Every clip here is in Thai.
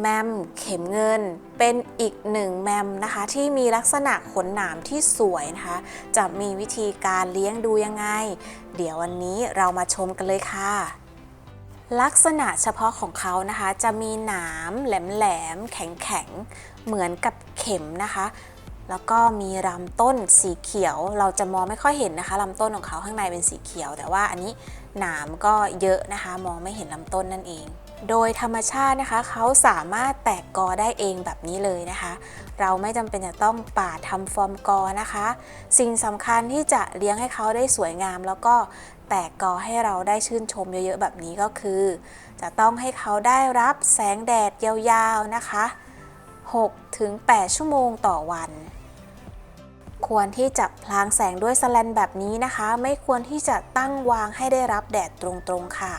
แมมเข็มเงิน เป็นอีกหนึ่งแมมนะคะที่มีลักษณะขนหนามที่สวยนะคะ จะมีวิธีการเลี้ยงดูยังไง เดี๋ยววันนี้เรามาชมกันเลยค่ะลักษณะเฉพาะของเขานะคะ จะมีหนามแหลมๆ แข็งๆ เหมือนกับเข็มนะคะ แล้วก็มีลำต้นสีเขียว เราจะมองไม่ค่อยเห็นนะคะลำต้นของเขาข้างในเป็นสีเขียว แต่ว่าอันนี้หนามก็เยอะนะคะ มองไม่เห็นลำต้นนั่นเอง โดยธรรมชาตินะคะ เขาสามารถแตกกอได้เองแบบนี้เลยนะคะ เราไม่จำเป็นจะต้องป่าดทำฟอร์มกอนะคะ สิ่งสำคัญที่จะเลี้ยงให้เขาได้สวยงาม แล้วก็แตกกอให้เราได้ชื่นชมเยอะๆแบบนี้ก็คือ จะต้องให้เขาได้รับแสงแดดยาวๆนะคะ 6-8 ชั่วโมงต่อวันควรที่จะพลางแสงด้วยสแลนแบบนี้นะคะ ไม่ควรที่จะตั้งวางให้ได้รับแดดตรงๆค่ะ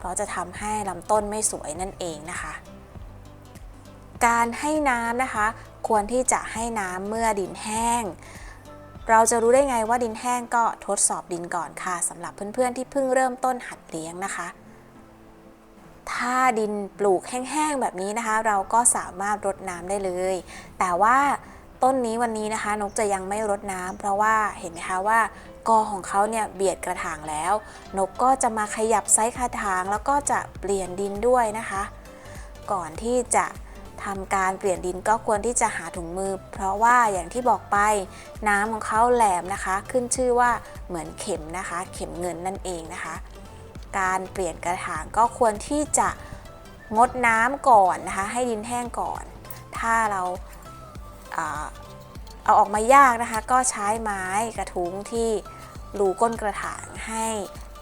เพราะจะทำให้ลำต้นไม่สวยนั่นเองนะคะ การให้น้ำนะคะ ควรที่จะให้น้ำเมื่อดินแห้ง เราจะรู้ได้ไงว่าดินแห้งก็ทดสอบดินก่อนค่ะสำหรับเพื่อนๆที่เพิ่งเริ่มต้นหัดเลี้ยงนะคะ ถ้าดินปลูกแห้งๆแบบนี้นะคะ เราก็สามารถรดน้ำได้เลย แต่ว่า ต้นนี้วันนี้นะคะนกจะยังไม่รดน้ำเพราะว่าเห็นไหมคะว่ากอของเขาเนี่ยเบียดกระถางแล้ว นกก็จะมาขยับไซส์กระถาง แล้วก็จะเปลี่ยนดินด้วยนะคะ ก่อนที่จะทำการเปลี่ยนดินก็ควรที่จะหาถุงมือ เพราะว่าอย่างที่บอกไปน้ำของเขาแหลมนะคะ ขึ้นชื่อว่าเหมือนเข็มนะคะ เข็มเงินนั่นเองนะคะ การเปลี่ยนกระถางก็ควรที่จะงดน้ำก่อนนะคะ ให้ดินแห้งก่อน ถ้าเรา เอาออกมายากนะคะ ก็ใช้ไม้กระทุ้งที่รูก้นกระถางให้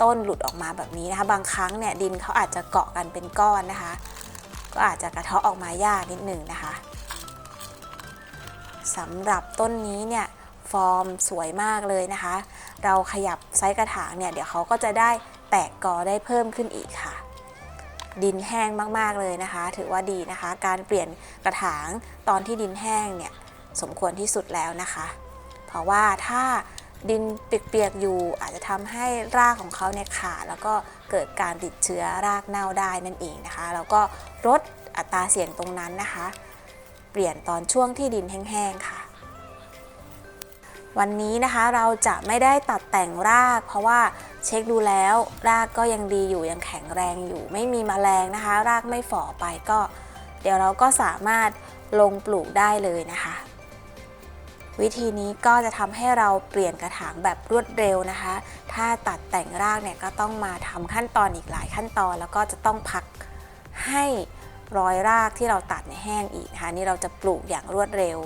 ต้นหลุดออกมาแบบนี้นะคะ บางครั้งเนี่ยดินเขาอาจจะเกาะกันเป็นก้อนนะคะ ก็อาจจะกระเทาะออกมายากนิดหนึ่งนะคะสำหรับต้นนี้เนี่ยฟอร์มสวยมากเลยนะคะ เราขยับไซส์กระถางเนี่ยเดี๋ยวเขาก็จะได้แตกกอได้เพิ่มขึ้นอีกค่ะ ดินแห้งมาก ๆ เลยนะคะ ถือว่าดีนะคะ การเปลี่ยนกระถางตอนที่ดินแห้งเนี่ยสมควรที่สุดแล้วนะคะ เพราะว่าถ้าดินเปียกๆอยู่อาจจะทำให้รากของเขาเนี่ยขาดแล้วก็เกิดการติดเชื้อรากเน่าได้นั่นเองนะคะ แล้วก็ลดอัตราเสี่ยงตรงนั้นนะคะ เปลี่ยนตอนช่วงที่ดินแห้งๆค่ะ วันนี้นะคะเราจะไม่ได้ตัดแต่งราก เพราะว่าเช็คดูแล้วรากก็ยังดีอยู่ยังแข็งแรงอยู่ ไม่มีแมลงนะคะ รากไม่ฝ่อไปก็ เดี๋ยวเราก็สามารถลงปลูกได้เลยนะคะ วิธีนี้ก็จะทำให้เราเปลี่ยนกระถางแบบรวดเร็วนะคะ ถ้าตัดแต่งรากเนี่ยก็ต้องมาทำขั้นตอนอีกหลายขั้นตอน แล้วก็จะต้องพักให้ รอยรากที่เราตัดเนี่ยแห้งอีกนะคะนี่เราจะปลูกอย่างรวดเร็ว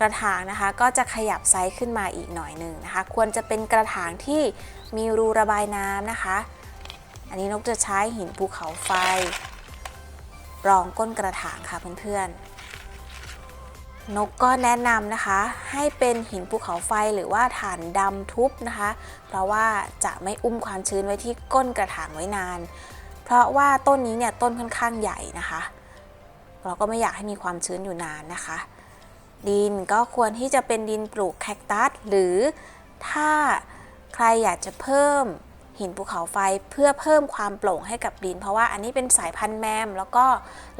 กระถางนะคะก็จะขยับไซส์ขึ้นมาอีกหน่อยหนึ่งนะคะ ควรจะเป็นกระถางที่มีรูระบายน้ำนะคะ อันนี้นกจะใช้หินภูเขาไฟ รองก้นกระถางค่ะเพื่อนๆนกก็แนะนำนะคะ ให้เป็นหินภูเขาไฟหรือว่าฐานดำทุบนะคะ เพราะว่าจะไม่อุ้มความชื้นไว้ที่ก้นกระถางไว้นาน เพราะว่าต้นนี้เนี่ยต้นค่อนข้างใหญ่นะคะ เราก็ไม่อยากให้มีความชื้นอยู่นานนะคะ ดินก็ควรที่จะเป็นดินปลูกแคคตัสหรือถ้าใครอยากจะเพิ่มหินภูเขาไฟเพื่อเพิ่มความโปร่งให้กับดิน เพราะว่าอันนี้เป็นสายพันธุ์แมม แล้วก็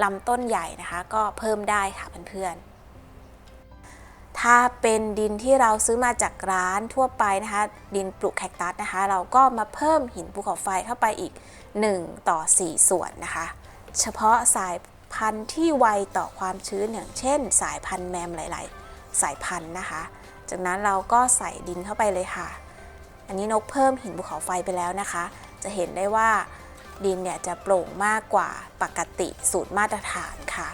ลำต้นใหญ่นะคะ ก็เพิ่มได้ค่ะเพื่อนๆถ้าเป็นดินที่เราซื้อมาจากร้านทั่วไปนะคะ ดินปลูกแคคตัสนะคะ เราก็มาเพิ่มหินภูเขาไฟเข้าไปอีก 1 ต่อ 4 ส่วนนะคะ เฉพาะสาย พันธุ์ที่ไวต่อความชื้นอย่างเช่น สายพันธุ์แมมหลายๆ สายพันธุ์นะคะ จากนั้นเราก็ใส่ดินเข้าไปเลยค่ะ อันนี้นกเพิ่มหินภูเขาไฟไปแล้วนะคะ จะเห็นได้ว่าดินเนี่ยจะโปร่งมากกว่าปกติสูตรมาตรฐานค่ะ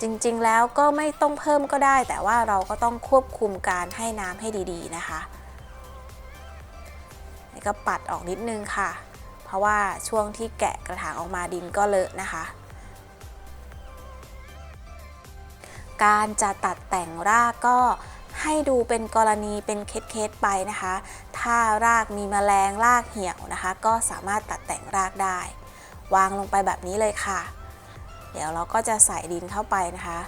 จริงๆแล้วก็ไม่ต้องเพิ่มก็ได้ แต่ว่าเราก็ต้องควบคุมการให้น้ำให้ดีๆนะคะนี่ก็ปัดออกนิดนึงค่ะ เพราะว่าช่วงที่แกะกระถางออกมาดินก็เลอะนะคะ การจะตัดแต่งรากก็ให้ดูเป็นกรณีเป็นเคสๆไปนะคะ ถ้ารากมีแมลงรากเหี่ยวนะคะ ก็สามารถตัดแต่งรากได้ วางลงไปแบบนี้เลยค่ะ เดี๋ยวเราก็จะใส่ดินเข้าไปนะคะ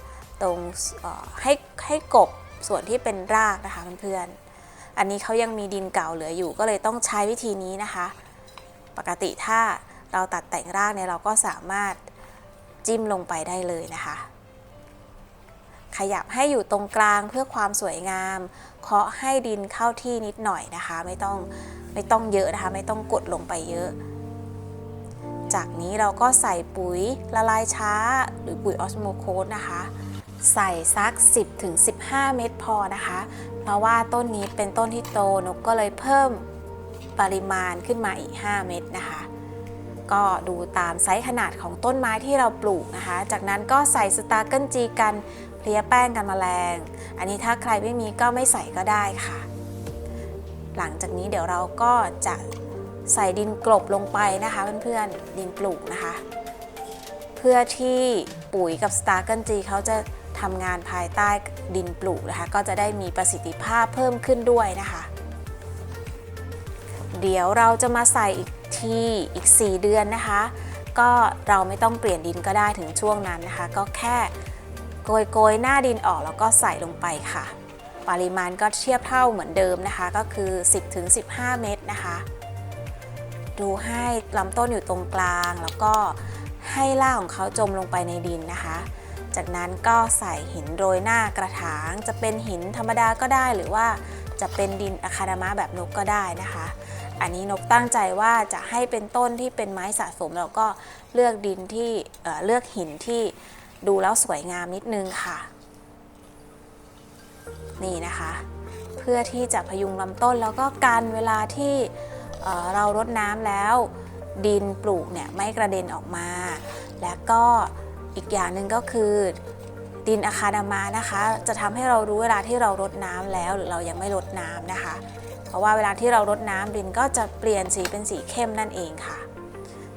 ตรงให้ให้กบส่วนที่เป็นรากนะคะเพื่อนๆอันนี้เขายังมีดินเก่าเหลืออยู่ ก็เลยต้องใช้วิธีนี้นะคะ ปกติถ้าเราตัดแต่งรากเนี่ยเราก็สามารถจิ้มลงไปได้เลยนะคะ ขยับให้อยู่ตรงกลางเพื่อความสวยงาม เคาะให้ดินเข้าที่นิดหน่อยนะคะ ไม่ต้องไม่ต้องเยอะนะคะ ไม่ต้องกดลงไปเยอะ จากนี้เราก็ใส่ปุ๋ยละลายช้า หรือปุ๋ยออสโมโคสนะคะ ใส่สัก 10-15 เม็ดพอนะคะ เพราะว่าต้นนี้เป็นต้นที่โตนกก็เลยเพิ่มปริมาณขึ้นมาอีก 5 เม็ดนะคะก็ดูตามไซส์ขนาดของต้นไม้ที่เราปลูกนะคะ จากนั้นก็ใส่สตาร์เกิลจีกัน เลียแป้งกันแมลง อันนี้ถ้าใครไม่มีก็ไม่ใส่ก็ได้ค่ะ หลังจากนี้เดี๋ยวเราก็จะใส่ดินกลบลงไปนะคะเพื่อนๆดินปลูกนะคะ เพื่อที่ปุ๋ยกับสตาร์เกิลจีเขาจะทำงานภายใต้ดินปลูกนะคะ ก็จะได้มีประสิทธิภาพเพิ่มขึ้นด้วยนะคะ เดี๋ยวเราจะมาใส่อีกทีอีก 4 เดือนนะคะ ก็เราไม่ต้องเปลี่ยนดินก็ได้ถึงช่วงนั้นนะคะ ก็แค่ โกยโกยหน้าดินออกแล้วก็ใส่ลงไปค่ะ ปริมาณก็เทียบเท่าเหมือนเดิมนะคะ ก็คือ 10-15 เม็ดนะคะ ดูให้ลำต้นอยู่ตรงกลางแล้วก็ให้ราของเขาจมลงไปในดินนะคะ จากนั้นก็ใส่หินโรยหน้ากระถาง จะเป็นหินธรรมดาก็ได้หรือว่าจะเป็นดินอะคาดามะแบบนกก็ได้นะคะ อันนี้นกตั้งใจว่าจะให้เป็นต้นที่เป็นไม้สะสมแล้วก็เลือกดินที่เเลือกหินที่ ดูแล้วสวยงามนิดนึงค่ะ นี่นะคะ เพื่อที่จะพยุงลำต้นแล้วก็กันเวลาที่เเรารดน้ำแล้ว ดินปลูกเนี่ยไม่กระเด็นออกมา และก็อีกอย่างหนึ่งก็คือดินอะคาดามานะคะ จะทำให้เรารู้เวลาที่เรารดน้ำแล้วหรือเรายังไม่รดน้ำนะคะ เพราะว่าเวลาที่เรารดน้ำดินก็จะเปลี่ยนสีเป็นสีเข้มนั่นเองค่ะ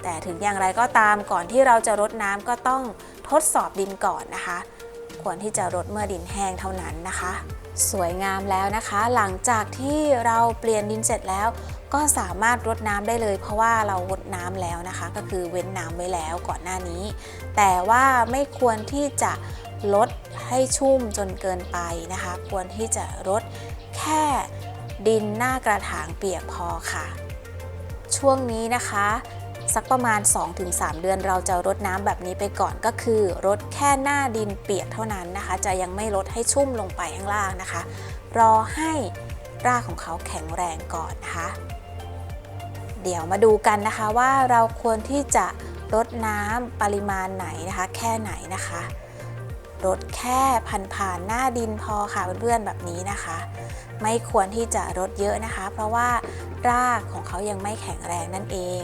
แต่ถึงอย่างไรก็ตามก่อนที่เราจะรดน้ำก็ต้อง ทดสอบดินก่อนนะคะ ควรที่จะรดเมื่อดินแห้งเท่านั้นนะคะ สวยงามแล้วนะคะ หลังจากที่เราเปลี่ยนดินเสร็จแล้ว ก็สามารถรดน้ำได้เลย เพราะว่าเรารดน้ำแล้วนะคะ ก็คือเว้นน้ำไว้แล้วก่อนหน้านี้ แต่ว่าไม่ควรที่จะลดให้ชุ่มจนเกินไปนะคะ ควรที่จะรดแค่ดินหน้ากระถางเปียกพอค่ะ ช่วงนี้นะคะ สักประมาณ 2-3 เดือนเราจะรดน้ำแบบนี้ไปก่อนก็คือรดแค่หน้าดินเปียกเท่านั้นนะคะ จะยังไม่รดให้ชุ่มลงไปข้างล่างนะคะ รอให้รากของเขาแข็งแรงก่อนนะคะ เดี๋ยวมาดูกันนะคะว่าเราควรที่จะรดน้ำปริมาณไหนนะคะ แค่ไหนนะคะรดแค่ผ่านๆหน้าดินพอค่ะเพื่อนๆแบบนี้นะคะ ไม่ควรที่จะรดเยอะนะคะ เพราะว่ารากของเขายังไม่แข็งแรงนั่นเอง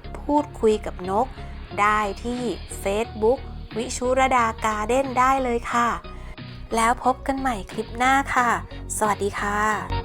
พูดคุยกับนก ได้ที่ Facebook วิชุรดาการ์เด้นได้เลยค่ะ แล้วพบกันใหม่คลิปหน้าค่ะ สวัสดีค่ะ